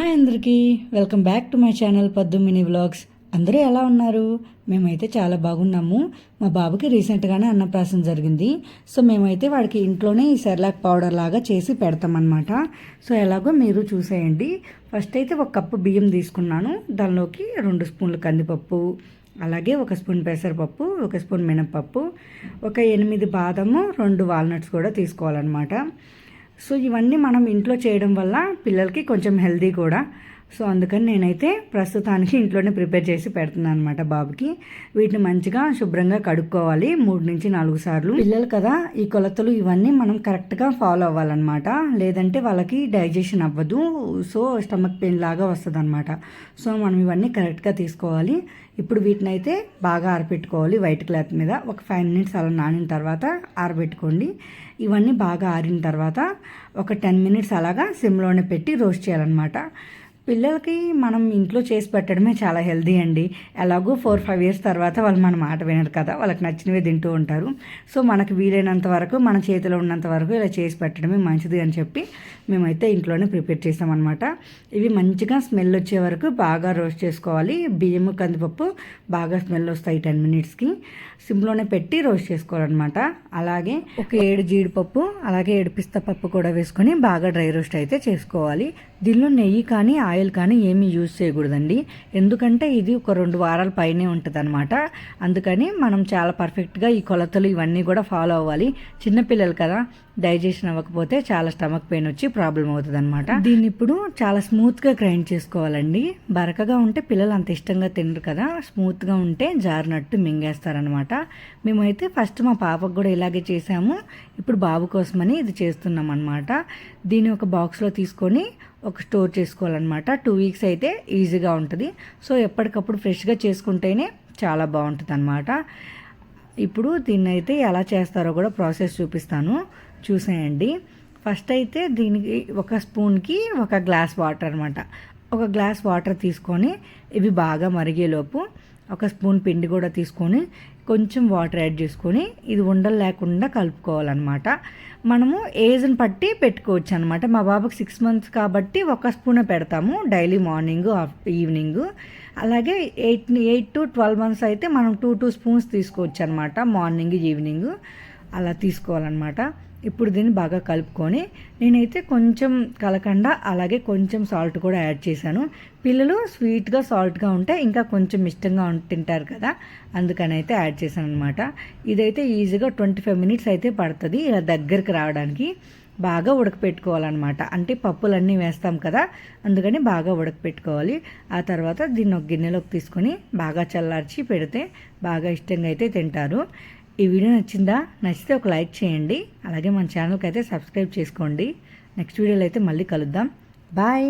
Hi అందరికీ. Welcome back to my channel Paddu mini vlogs. అందరూ ఎలా ఉన్నారు? మేమైతే చాలా బాగున్నాము. మా బాబుకి రీసెంట్గానే అన్నప్రాసం జరిగింది. సో మేమైతే వాడికి ఇంట్లోనే ఈ సెర్లాక్ పౌడర్ లాగా చేసి పెడతామన్నమాట. సో ఎలాగో మీరు చూసేయండి. ఫస్ట్ అయితే ఒక కప్పు బియ్యం తీసుకున్నాను. దానిలోకి రెండు స్పూన్లు కందిపప్పు అలాగే ఒక స్పూన్ పెసరపప్పు ఒక స్పూన్ మినపప్పు ఒక ఎనిమిది బాదము రెండు వాల్నట్స్ కూడా తీసుకోవాలన్నమాట. సో ఇవన్నీ మనం ఇంట్లో చేయడం వల్ల పిల్లలకి కొంచెం హెల్దీ కూడా. సో అందుకని నేనైతే ప్రస్తుతానికి ఇంట్లోనే ప్రిపేర్ చేసి పెడుతున్నాను అనమాట బాబుకి. వీటిని మంచిగా శుభ్రంగా కడుక్కోవాలి. మూడు నుంచి నాలుగు సార్లు. పిల్లలు కదా ఈ కొలతలు ఇవన్నీ మనం కరెక్ట్గా ఫాలో అవ్వాలన్నమాట. లేదంటే వాళ్ళకి డైజెషన్ అవ్వదు. సో స్టమక్ పెయిన్ లాగా వస్తుంది అనమాట సో మనం ఇవన్నీ కరెక్ట్గా తీసుకోవాలి. ఇప్పుడు వీటిని అయితే బాగా ఆరబెట్టుకోవాలి వైట్ క్లాత్ మీద ఒక ఫైవ్ మినిట్స్ అలా నానిన తర్వాత ఆరబెట్టుకోండి. ఇవన్నీ బాగా ఆరిన తర్వాత ఒక టెన్ మినిట్స్ అలాగా సిమ్లోనే పెట్టి రోస్ట్ చేయాలన్నమాట. పిల్లలకి మనం ఇంట్లో చేసి పెట్టడమే చాలా హెల్దీ అండి. ఎలాగో ఫోర్ ఫైవ్ ఇయర్స్ తర్వాత వాళ్ళు మన మాట వినరు కదా వాళ్ళకి నచ్చినవి తింటూ ఉంటారు. సో మనకు వీలైనంత వరకు మన చేతిలో ఉన్నంత వరకు ఇలా చేసి పెట్టడమే మంచిది అని చెప్పి మేమైతే ఇంట్లోనే ప్రిపేర్ చేసామన్నమాట ఇవి మంచిగా స్మెల్ వచ్చే వరకు బాగా రోస్ట్ చేసుకోవాలి. బియ్యం కందిపప్పు బాగా స్మెల్ వస్తాయి టెన్ మినిట్స్కి. సిమ్లోనే పెట్టి రోస్ట్ చేసుకోవాలన్నమాట. అలాగే ఒక ఏడు జీడిపప్పు అలాగే ఏడు పిస్తా పప్పు కూడా వేసుకొని బాగా డ్రై రోస్ట్ అయితే చేసుకోవాలి. దీనిలో నెయ్యి కానీ ఆయిల్ కానీ ఏమీ యూజ్ చేయకూడదండి. ఎందుకంటే ఇది ఒక రెండు వారాల పైనే ఉంటుంది అనమాట అందుకని మనం చాలా పర్ఫెక్ట్గా ఈ కొలతలు ఇవన్నీ కూడా ఫాలో అవ్వాలి. చిన్నపిల్లలు కదా డైజెషన్ అవ్వకపోతే చాలా స్టమక్ పెయిన్ వచ్చి ప్రాబ్లం అవుతుంది అనమాట దీన్ని ఇప్పుడు చాలా స్మూత్గా గ్రైండ్ చేసుకోవాలండి. బరకగా ఉంటే పిల్లలు అంత ఇష్టంగా తినరు కదా స్మూత్గా ఉంటే జారినట్టు మింగేస్తారనమాట మేమైతే ఫస్ట్ మా పాపకు కూడా ఇలాగే చేసాము ఇప్పుడు బాబు కోసమని ఇది చేస్తున్నాం అనమాట దీన్ని ఒక బాక్స్లో తీసుకొని ఒక స్టోర్ చేసుకోవాలన్నమాట. టూ వీక్స్ అయితే ఈజీగా ఉంటుంది. సో ఎప్పటికప్పుడు ఫ్రెష్గా చేసుకుంటేనే చాలా బాగుంటుంది అనమాట ఇప్పుడు దీన్ని అయితే ఎలా చేస్తారో కూడా ప్రాసెస్ చూపిస్తాను. చూసేయండి. ఫస్ట్ అయితే దీనికి ఒక స్పూన్కి ఒక గ్లాస్ వాటర్ అనమాట ఒక గ్లాస్ వాటర్ తీసుకొని ఇవి బాగా మరిగేలోపు ఒక స్పూన్ పిండి కూడా తీసుకొని కొంచెం వాటర్ యాడ్ చేసుకొని ఇది ఉండలు లేకుండా కలుపుకోవాలన్నమాట. మనము ఏజ్ని బట్టి పెట్టుకోవచ్చు అనమాట మా బాబుకి సిక్స్ మంత్స్ కాబట్టి ఒక స్పూనే పెడతాము డైలీ మార్నింగ్ ఈవినింగ్. అలాగే eight eight to twelve months అయితే మనం టూ టూ స్పూన్స్ తీసుకోవచ్చు అనమాట మార్నింగ్ ఈవినింగ్. అలా తీసుకోవాలన్నమాట. ఇప్పుడు దీన్ని బాగా కలుపుకొని నేనైతే కొంచెం కలకండా అలాగే కొంచెం సాల్ట్ కూడా యాడ్ చేశాను. పిల్లలు స్వీట్గా సాల్ట్గా ఉంటే ఇంకా కొంచెం ఇష్టంగా తింటారు కదా అందుకని అయితే యాడ్ చేశాను అనమాట ఇదైతే ఈజీగా ట్వంటీ ఫైవ్ మినిట్స్ అయితే పడుతుంది ఇలా దగ్గరికి రావడానికి. బాగా ఉడకపెట్టుకోవాలన్నమాట. అంటే పప్పులన్నీ వేస్తాం కదా అందుకని బాగా ఉడకపెట్టుకోవాలి. ఆ తర్వాత దీన్ని ఒక గిన్నెలోకి తీసుకొని బాగా చల్లార్చి పెడితే బాగా ఇష్టంగా అయితే తింటారు. ఈ వీడియో నచ్చిందా? నచ్చితే ఒక లైక్ చేయండి. అలాగే మన ఛానల్కి అయితే సబ్స్క్రైబ్ చేసుకోండి. నెక్స్ట్ వీడియోలో అయితే మళ్ళీ కలుద్దాం. బాయ్.